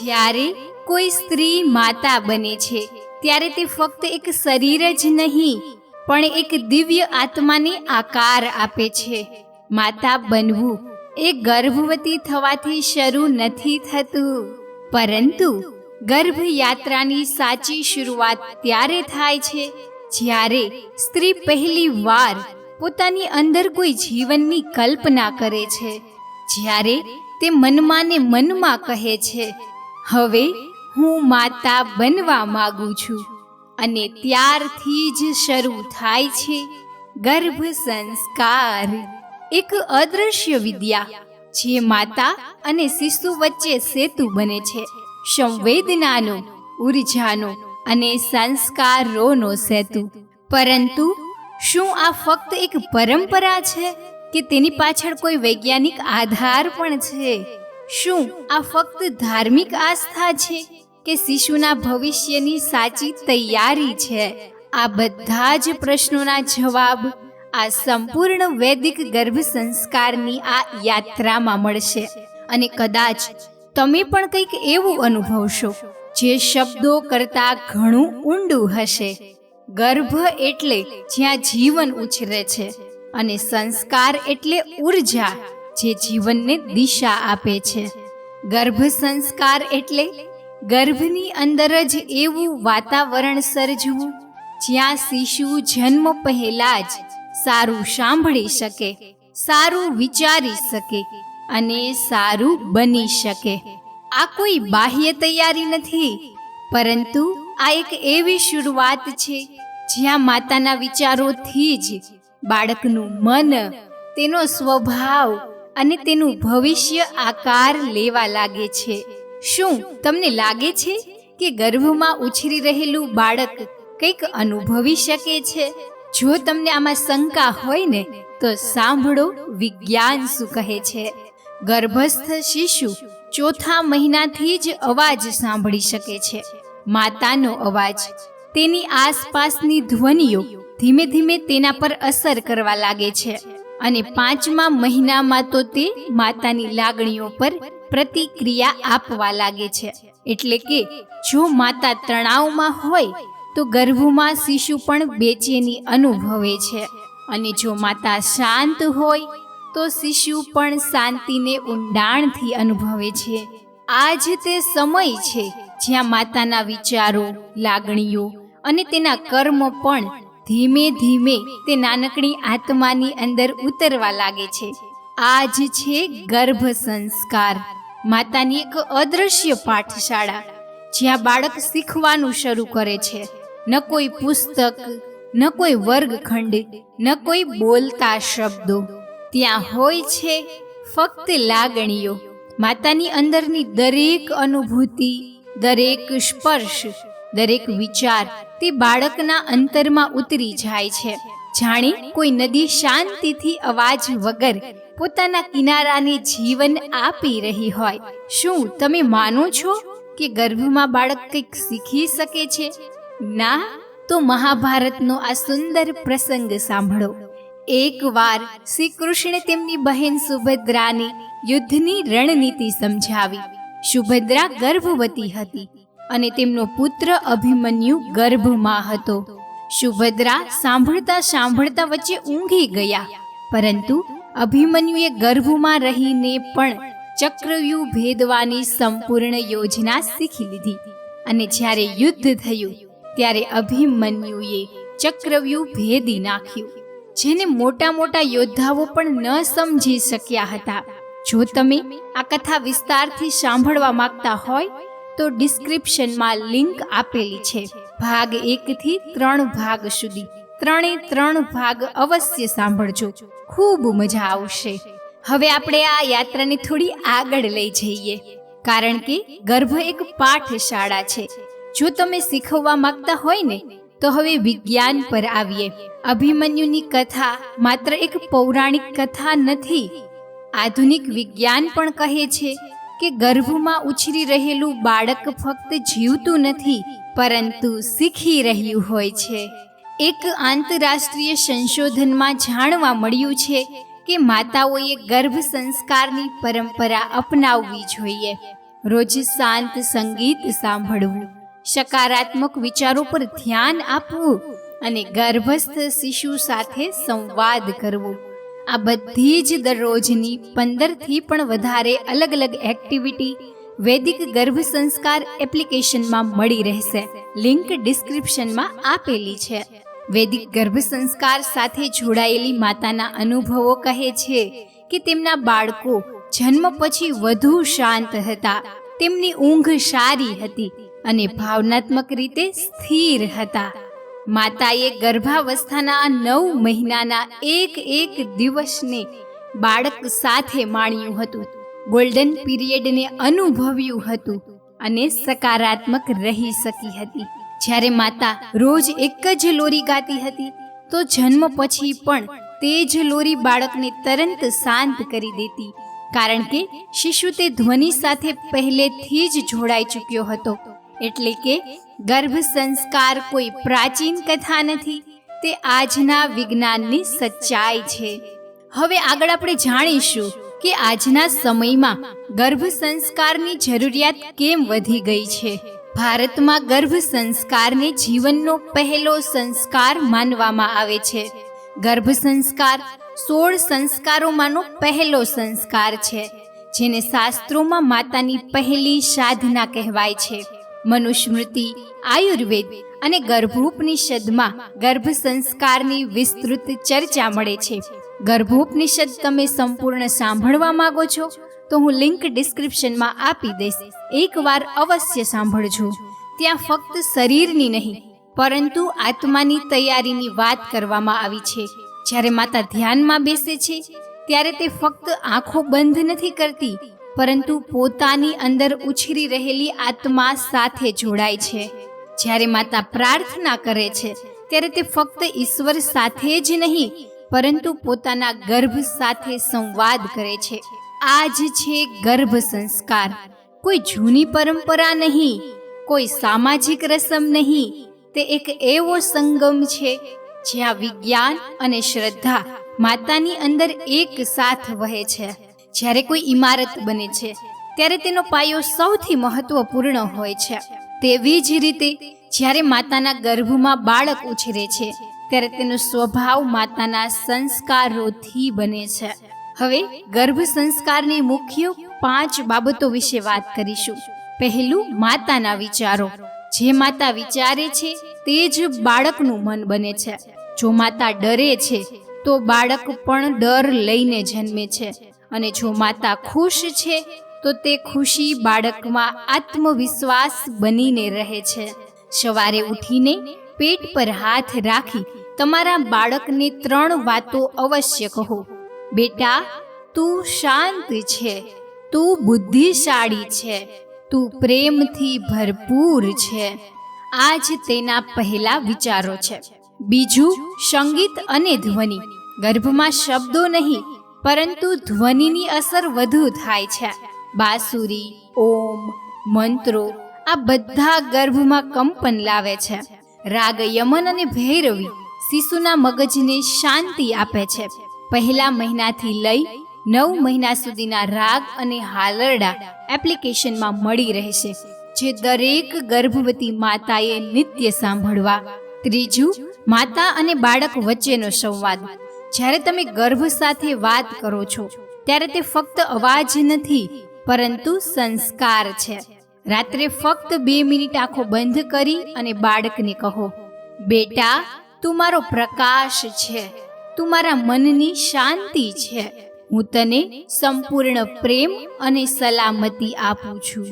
જ્યારે કોઈ સ્ત્રી માતા બને છે, ત્યારે તે ફક્ત એક શરીર જ નહીં, પણ એક દિવ્ય આત્માને આકાર આપે છે. માતા બનવું એ ગર્ભવતી થવાથી શરૂ નથી થતું. પરંતુ ગર્ભયાત્રાની સાચી શરૂઆત ત્યારે થાય છે, જ્યારે સ્ત્રી પહેલી વાર પોતાની અંદર કોઈ જીવનની કલ્પના કરે છે. જ્યારે તે મનમાં ને મનમાં કહે છે હવે હું માતા બનવા માગું છું અને ત્યારથી જ શરૂ થાય છે ગર્ભ સંસ્કાર. એક અદ્રશ્ય વિદ્યા, જે માતા અને શિશુ વચ્ચે સેતુ બને છે. સંવેદનાનો, ઉર્જાનો અને સંસ્કારોનો સેતુ. પરંતુ શું આ ફક્ત એક પરંપરા છે કે તેની પાછળ કોઈ વૈજ્ઞાનિક આધાર પણ છે? શું? આ ફક્ત ધાર્મિક આસ્થા છે કે શિશુના ભવિષ્યની સાચી તૈયારી છે? આ બધા જ પ્રશ્નોના જવાબ આ સંપૂર્ણ વૈદિક ગર્ભ સંસ્કારની આ યાત્રામાં મળશે. અને કદાચ તમે પણ કંઈક એવું અનુભવશો, જે શબ્દો કરતાં ઘણું ઊંડું હશે. ગર્ભ એટલે જ્યાં જીવન ઉછરે છે અને સંસ્કાર એટલે ઊર્જા. જે જીવનને દિશા આપે છે. ગર્ભ સંસ્કાર એટલે ગર્ભની અંદર જ એવું વાતાવરણ સર્જવું જ્યાં શિશુ જન્મ પહેલા જ સારું સાંભળી શકે, સારું વિચારી શકે અને સારું બની શકે. આ કોઈ બાહ્ય તૈયારી નથી, પરંતુ આ એક એવી શરૂઆત છે જ્યાં માતાના વિચારોથી જ બાળકનું મન, તેનો સ્વભાવ અને તેનું ભવિષ્ય આકાર લેવા લાગે છે. શું તમને લાગે છે કે ગર્ભમાં ઉછરી રહેલું બાળક કંઈક અનુભવી શકે છે? જો તમને આમાં શંકા હોય ને, તો સાંભળો વિજ્ઞાન શું કહે છે. ગર્ભસ્થ શિશુ ચોથા મહિનાથી જ અવાજ સાંભળી શકે છે. માતાનો અવાજ, તેની આસપાસની ધ્વનિઓ ધીમે ધીમે તેના પર અસર કરવા લાગે છે. અને પાંચમા મહિનામાં તો તે માતાની લાગણીઓ પર પ્રતિક્રિયા આપવા લાગે છે. એટલે કે જો માતા તણાવમાં હોય, તો ગર્ભમાં શિશુ પણ બેચેની અનુભવે છે. અને જો માતા શાંત હોય, તો શિશુ પણ શાંતિને ઊંડાણથી અનુભવે છે. આ જ તે સમય છે જ્યાં માતાના વિચારો, લાગણીઓ અને તેના કર્મ પણ ધીમે ધીમે તે નાનકડી આત્માની અંદર ઉતરવા લાગે છે. આ જ છે ગર્ભ સંસ્કાર. માતાની એક અદ્રશ્ય પાઠશાળા, જ્યાં બાળક શીખવાનું શરૂ કરે છે. ન કોઈ પુસ્તક, ન કોઈ વર્ગખંડ, ન કોઈ બોલતા શબ્દો. ત્યાં હોય છે ફક્ત લાગણીઓ. માતાની અંદરની દરેક અનુભૂતિ, દરેક સ્પર્શ દરેક વિચાર તે બાળકના અંતરમાં ઉતરી જાય છે. જાણે કોઈ નદી શાંતિથી અવાજ વગર પોતાના કિનારાને જીવન આપી રહી હોય. શું તમે માનો છો કે ગર્ભમાં બાળક કંઈક શીખી શકે છે? ના, તો મહાભારતનો આ સુંદર પ્રસંગ સાંભળો. એકવાર શ્રી કૃષ્ણ તેમની બહેન સુભદ્રાને યુદ્ધની રણનીતિ સમજાવી. સુભદ્રા ગર્ભવતી હતી. અને તેમનો પુત્ર અભિમન્યુ ગર્ભમાં હતો. સુભદ્રા સાંભળતા સાંભળતા વચ્ચે ઊંઘી ગયા. પરંતુ અભિમન્યુએ ગર્ભમાં રહીને પણ ચક્રવ્યૂહ ભેદવાની સંપૂર્ણ યોજના શીખી લીધી. અને જ્યારે યુદ્ધ થયું, ત્યારે અભિમન્યુએ ચક્રવ્યૂહ ભેદી નાખ્યું, જેને મોટા મોટા યોદ્ધાઓ પણ ન સમજી શક્યા હતા. જો તમે આ કથા વિસ્તારથી સાંભળવા માંગતા હોય તો ડિસ્ક્રિપ્શનમાં લિંક આપેલી છે. ભાગ એકથી ત્રણ ભાગ સુધી. ત્રણે ત્રણ ભાગ અવશ્ય સાંભળજો. ખૂબ મજા આવશે. હવે આપણે આ યાત્રાને થોડી આગળ લઈ જઈએ. કારણ કે ગર્ભ એક પાઠશાળા છે. જો તમે શીખવવા માંગતા હોય ને, તો હવે વિજ્ઞાન પર આવીએ. અભિમન્યુની કથા માત્ર એક પૌરાણિક કથા નથી. આધુનિક વિજ્ઞાન પણ કહે છે કે ગર્ભમાં ઉછરી રહેલું બાળક ફક્ત જીવતું નથી, પરંતુ શીખી રહ્યું હોય છે. એક આંતરરાષ્ટ્રીય સંશોધનમાં જાણવા મળ્યું છે કે માતાઓએ ગર્ભ સંસ્કારની પરંપરા અપનાવવી જોઈએ. રોજ શાંત સંગીત સાંભળવું, સકારાત્મક વિચારો પર ધ્યાન આપવું અને ગર્ભસ્થ શિશુ સાથે સંવાદ કરવો. આ બધી જ દરરોજની પંદરથી પણ વધારે અલગ અલગ એક્ટિવિટી વૈદિક ગર્ભ સંસ્કાર એપ્લિકેશનમાં મળી રહેશે. લિંક ડિસ્ક્રિપ્શનમાં આપેલી છે. વૈદિક ગર્ભ સંસ્કાર સાથે જોડાયેલી માતાના અનુભવો કહે છે કે તેમના બાળકો જન્મ પછી વધુ શાંત હતા. તેમની ઊંઘ સારી હતી અને ભાવનાત્મક રીતે સ્થિર હતા. માતાએ ગર્ભાવસ્થાના નવ મહિનાના એક એક દિવસને બાળક સાથે માણ્યું હતું. ગોલ્ડન પીરિયડને અનુભવ્યું હતું અને સકારાત્મક રહી શકી હતી. જ્યારે માતા રોજ એક જ લોરી ગાતી હતી, તો જન્મ પછી પણ તે જ લોરી બાળકને તરત શાંત કરી દેતી. કારણ કે શિશુ તે ધ્વનિ સાથે પહેલેથી જ જોડાઈ ચૂક્યો હતો. એટલે કે ગર્ભ સંસ્કાર કોઈ પ્રાચીન કથા નથી, તે આજના વિજ્ઞાનની સચ્ચાઈ છે. હવે આગળ આપણે જાણીશું કે આજના સમયમાં ગર્ભ સંસ્કારની જરૂરિયાત કેમ વધી ગઈ છે. ભારતમાં ગર્ભ સંસ્કારને જીવનનો પહેલો સંસ્કાર માનવામાં આવે છે. ગર્ભ સંસ્કાર સોળ સંસ્કારોમાંનો પહેલો સંસ્કાર છે, જેને શાસ્ત્રોમાં માતાની પહેલી સાધના કહેવાય છે. મનુસ્મૃતિ, આયુર્વેદ અને ગર્ભોપનિષદમાં ગર્ભ સંસ્કારની વિસ્તૃત ચર્ચા મળે છે. ગર્ભોપનિષદ તમે સંપૂર્ણ સાંભળવા માંગો છો તો હું લિંક ડિસ્ક્રિપ્શનમાં આપી દઈશ. એકવાર અવશ્ય સાંભળજો. ત્યાં ફક્ત શરીરની નહીં, પરંતુ આત્માની તૈયારીની વાત કરવામાં આવી છે. જ્યારે માતા ધ્યાનમાં બેસે છે, ત્યારે તે ફક્ત આંખો બંધ નથી કરતી પરંતુ પોતાની અંદર ઉછરી રહેલી આત્મા સાથે જોડાય છે. જ્યારે માતા પ્રાર્થના કરે છે, ત્યારે તે ફક્ત ઈશ્વર સાથે જ નહીં, પરંતુ પોતાના ગર્ભ સાથે સંવાદ કરે છે. આ જ છે ગર્ભ સંસ્કાર. કોઈ જૂની પરંપરા નહીં, કોઈ સામાજિક રસમ નહીં, તે એક એવો સંગમ છે, જ્યાં વિજ્ઞાન અને શ્રદ્ધા માતાની અંદર એક સાથ વહે છે. જ્યારે કોઈ ઇમારત બને છે, ત્યારે તેનો પાયો સૌથી મહત્વપૂર્ણ હોય છે. તેવી જ રીતે, જ્યારે માતાના ગર્ભમાં બાળક ઉછરે છે, ત્યારે તેનો સ્વભાવ માતાના સંસ્કારોથી બને છે. હવે, ગર્ભ સંસ્કારની મુખ્ય પાંચ બાબતો વિશે વાત કરીશું. પહેલું, માતાના વિચારો. જે માતા વિચારે છે, તે જ બાળકનું મન બને છે. જો માતા ડરે છે, તો બાળક પણ ડર લઈને જન્મે છે. અને જો માતા ખુશ છે, તો તે ખુશી બાળકમાં આત્મવિશ્વાસ બનીને રહે છે. સવારે ઉઠીને પેટ પર હાથ રાખી તમારા બાળકને ત્રણ વાતો અવશ્ય કહો. બેટા, તું શાંત છે, તું બુદ્ધિશાળી છે, તું પ્રેમથી ભરપૂર છે. આ જ તેના પહેલા વિચારો છે. બીજું સંગીત અને ધ્વનિ. ગર્ભમાં શબ્દો નહીં પરંતુ ધ્વનિની અસર વધુ થાય છે. બાંસુરી, ઓમ, મંત્રો આ બધા ગર્ભમાં કંપન લાવે છે. રાગ યમન અને ભૈરવી શિશુના મગજને શાંતિ આપે છે. પહેલા મહિનાથી લઈ નવ મહિના સુધીના રાગ અને હાલરડા એપ્લિકેશનમાં મળી રહેશે, જે દરેક ગર્ભવતી માતાએ નિત્ય સાંભળવા, ત્રીજું માતા અને બાળક વચ્ચેનો સંવાદ જ્યારે તમે ગર્ભ સાથે વાત કરો છો, ત્યારે તે ફક્ત અવાજ નથી, પરંતુ સંસ્કાર છે. રાત્રે ફક્ત બે મિનિટ આંખો બંધ કરી અને બાળકને કહો, બેટા, તું મારો પ્રકાશ છે. તું મારા મનની શાંતિ છે. હું તને સંપૂર્ણ પ્રેમ અને સલામતી આપું છું.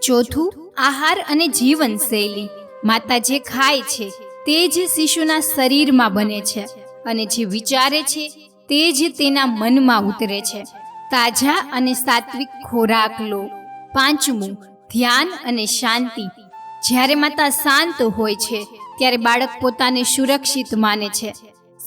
ચોથું, આહાર અને જીવનશૈલી. માતા જે ખાય છે, તે જ શિશુના શરીરમાં બને છે. અને જે વિચારે છે તે જ તેના મનમાં ઉતરે છે. તાજા અને સાત્વિક ખોરાક લો. પાંચમું, ધ્યાન અને શાંતિ. જ્યારે માતા શાંત હોય છે, ત્યારે બાળક પોતાને સુરક્ષિત માને છે.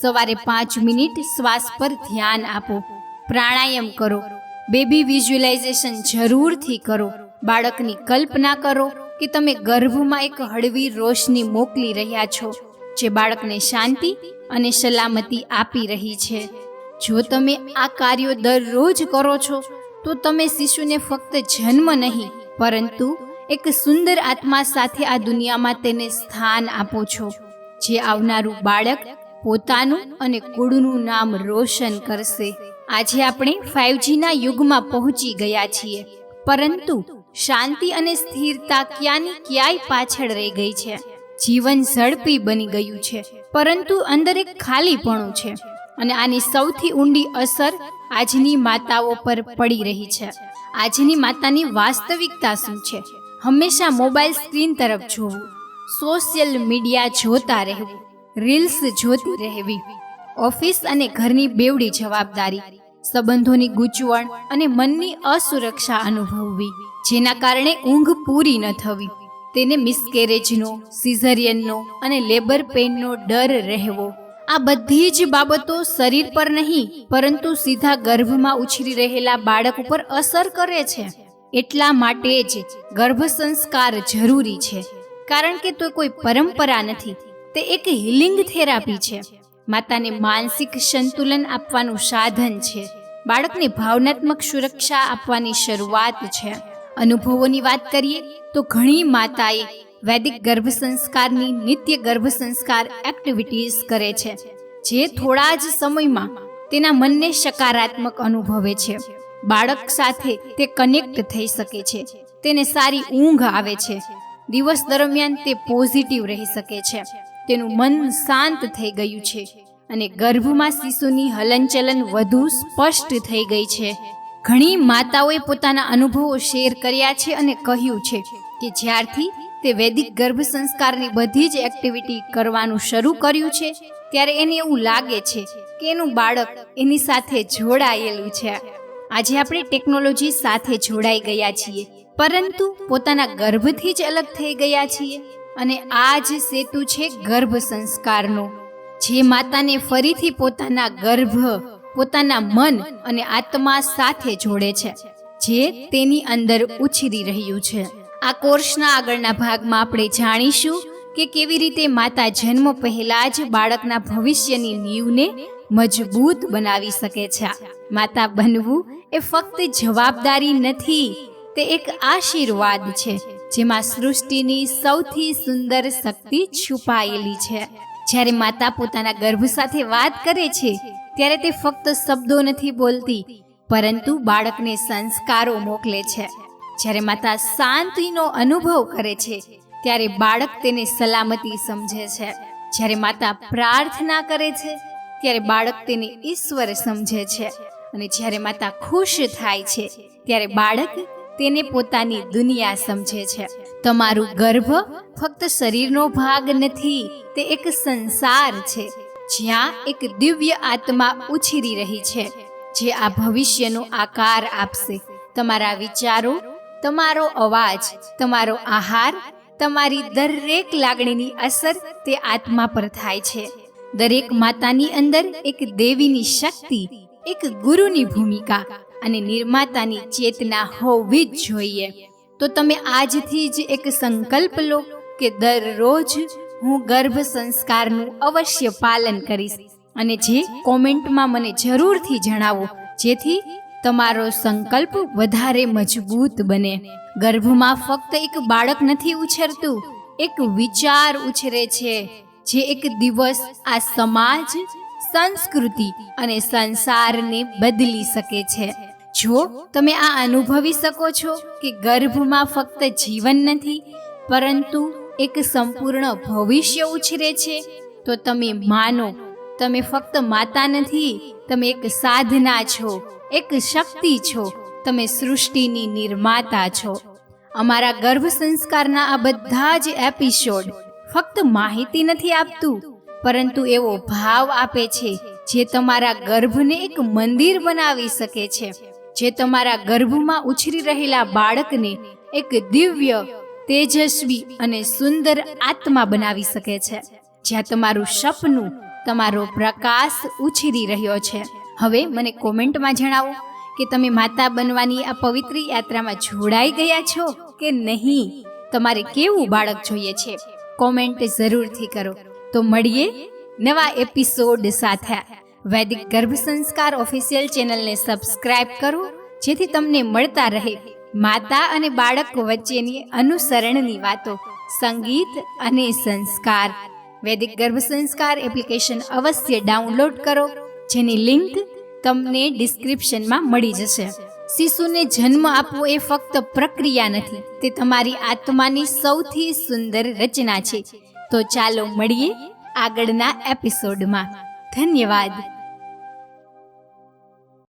સવારે પાંચ મિનિટ શ્વાસ પર ધ્યાન આપો. પ્રાણાયામ કરો. બેબી વિઝ્યુલાઇઝેશન જરૂરથી કરો. બાળકની કલ્પના કરો કે તમે ગર્ભમાં એક હળવી રોશની મોકલી રહ્યા છો, જે બાળકને શાંતિ અને સલામતી આપી રહી છે. જો તમે આ કાર્યો દરરોજ કરો છો, તો તમે શિશુને ફક્ત જન્મ નહીં, પરંતુ એક સુંદર આત્મા સાથે આ દુનિયામાં તેને સ્થાન આપો છો. જે આવનારું બાળક પોતાનું અને કુળનું નામ રોશન કરશે. આજે આપણે ફાઇવજીના યુગમાં પહોંચી ગયા છીએ, પરંતુ શાંતિ અને સ્થિરતા ક્યાંની ક્યાંય પાછળ રહી ગઈ છે. જીવન ઝડપી બની ગયું છે. પરંતુ અંદર એક ખાલીપણું છે અને આની સૌથી ઊંડી અસર આજની માતાઓ પર પડી રહી છે. આજની માતાની વાસ્તવિકતા શું છે? હંમેશા મોબાઈલ સ્ક્રીન તરફ જોવું, સોશિયલ મીડિયા જોતા રહેવું, રીલ્સ જોતી રહેવી, ઓફિસ અને ઘરની બેવડી જવાબદારી, સંબંધોની ગૂંચવણ અને મનની અસુરક્ષા અનુભવવી, જેના કારણે ઊંઘ પૂરી ન થવી તેને મિસકેરેજનો, સિઝરિયનનો અને લેબર પેઇનનો ડર રહેવો. આ બધી જ બાબતો શરીર પર નહીં, પરંતુ સીધા ગર્ભમાં ઉછરી રહેલા બાળક ઉપર અસર કરે છે. એટલા માટે જ ગર્ભ સંસ્કાર જરૂરી છે. કારણ કે તો કોઈ પરંપરા નથી, તે એક હિલિંગ થેરાપી છે. માતાને માનસિક સંતુલન આપવાનું સાધન છે. બાળકને ભાવનાત્મક સુરક્ષા આપવાની શરૂઆત છે. અનુભવોની વાત કરીએ તો ઘણી માતાએ વૈદિક ગર્ભ સંસ્કારની નિત્ય ગર્ભ સંસ્કાર એક્ટિવિટીઝ કરે છે, જે થોડા જ સમયમાં તેના મનને સકારાત્મક અનુભવે છે. બાળક સાથે તે કનેક્ટ થઈ શકે છે, તેને સારી ઊંઘ આવે છે, દિવસ દરમિયાન તે પોઝિટિવ રહી શકે છે, તેનું મન શાંત થઈ ગયું છે અને ગર્ભમાં શિશુની હલનચલન વધુ સ્પષ્ટ થઈ ગઈ છે. ઘણી માતાઓએ પોતાના અનુભવો શેર કર્યા છે અને કહ્યું છે કે જ્યારથી તે વૈદિક ગર્ભ સંસ્કારની બધી જ એક્ટિવિટી કરવાનું શરૂ કર્યું છે, ત્યારે એને એવું લાગે છે કે એનું બાળક એની સાથે જોડાયેલું છે. આજે આપણે ટેકનોલોજી સાથે જોડાઈ ગયા છીએ, પરંતુ પોતાના ગર્ભથી જ અલગ થઈ ગયા છીએ અને આ જ સેતુ છે ગર્ભ સંસ્કારનો. જે માતાને ફરીથી પોતાના ગર્ભ પોતાના મન અને આત્મા સાથે જોડે છે, જે તેની અંદર ઉછરી રહ્યું છે. આ કોર્સના આગળના ભાગમાં આપણે જાણીશું કે કેવી રીતે માતા જન્મ પહેલા જ બાળકના ભવિષ્યની નીવને મજબૂત બનાવી શકે છે. માતા બનવું એ ફક્ત જવાબદારી નથી, તે એક આશીર્વાદ છે, જેમાં સૃષ્ટિની સૌથી સુંદર શક્તિ છુપાયેલી છે. જ્યારે માતા પોતાના ગર્ભ સાથે વાત કરે છે, ત્યારે તે ફક્ત શબ્દો નથી બોલતી, પરંતુ બાળકને સંસ્કારો મોકલે છે. જ્યારે માતા શાંતિનો અનુભવ કરે છે, ત્યારે બાળક તેને સલામતી સમજે છે. જ્યારે માતા પ્રાર્થના કરે છે, ત્યારે બાળક તેને ઈશ્વર સમજે છે. અને જ્યારે માતા ખુશ થાય છે, ત્યારે બાળક તેને પોતાની દુનિયા સમજે છે. તમારું ગર્ભ ફક્ત શરીરનો ભાગ નથી, તે એક સંસાર છે. જ્યાં એક દિવ્ય આત્મા ઉછરી રહી છે, જે આ ભવિષ્યનો આકાર આપશે. તમારા વિચારો, તમારો અવાજ, તમારો આહાર, તમારી દરેક લાગણીની અસર તે આત્મા પર થાય છે. દરેક માતાની અંદર એક દેવીની શક્તિ, એક ગુરુની ભૂમિકા અને નિર્માતાની ચેતના હોવી જ જોઈએ. તો તમે આજથી જ એક સંકલ્પ લો કે દરરોજ હું ગર્ભ સંસ્કારનું અવશ્ય પાલન કરીશ. અને જે કોમેન્ટમાં મને જરૂરથી જણાવો, જેથી તમારો સંકલ્પ વધારે મજબૂત બને. ગર્ભમાં ફક્ત એક બાળક નથી ઉછરતું, એક વિચાર ઉછરે છે, જે એક દિવસ આ સમાજ, સંસ્કૃતિ અને સંસારને બદલી શકે છે. જો તમે આ અનુભવી શકો છો કે ગર્ભમાં ફક્ત જીવન નથી, પરંતુ એક સંપૂર્ણ ભવિષ્ય ઉછરે છે, તો તમે માનો, તમે ફક્ત માતા નથી, તમે એક સાધના છો, એક શક્તિ છો, તમે સૃષ્ટિની નિર્માતા છો. અમારા ગર્ભ સંસ્કારના આ બધા જ એપિસોડ ફક્ત માહિતી નથી આપતું, પરંતુ એવો ભાવ આપે છે, જે તમારા ગર્ભને એક મંદિર બનાવી શકે છે. જે તમારા ગર્ભમાં ઉછરી રહેલા બાળકને એક દિવ્ય, તેજસ્વી અને સુંદર આત્મા બનાવી શકે છે. જ્યાં તમારું સપનું, તમારો પ્રકાશ ઉછરી રહ્યો છે. હવે મને કોમેન્ટમાં જણાવો કે તમે માતા બનવાની આ પવિત્ર યાત્રામાં જોડાઈ ગયા છો કે નહીં? તમારે કેવું બાળક જોઈએ છે? કોમેન્ટ જરૂરથી કરો. તો મળીએ નવા એપિસોડ સાથે. વૈદિક ગર્ભ સંસ્કાર ઓફિશિયલ ચેનલને સબસ્ક્રાઇબ કરો, જેથી તમને મળતા રહે માતા અને બાળક વચ્ચેની અનુસરણની વાતો, સંગીત અને સંસ્કાર. વૈદિક ગર્ભ સંસ્કાર એપ્લિકેશન અવશ્ય ડાઉનલોડ કરો, જેની લિંક તમને ડિસ્ક્રિપ્શનમાં મળી જશે. શિશુને જન્મ આપવો એ ફક્ત પ્રક્રિયા નથી, તે તમારી આત્માની સૌથી સુંદર રચના છે. તો ચાલો મળીએ આગળના એપિસોડમાં. ધન્યવાદ.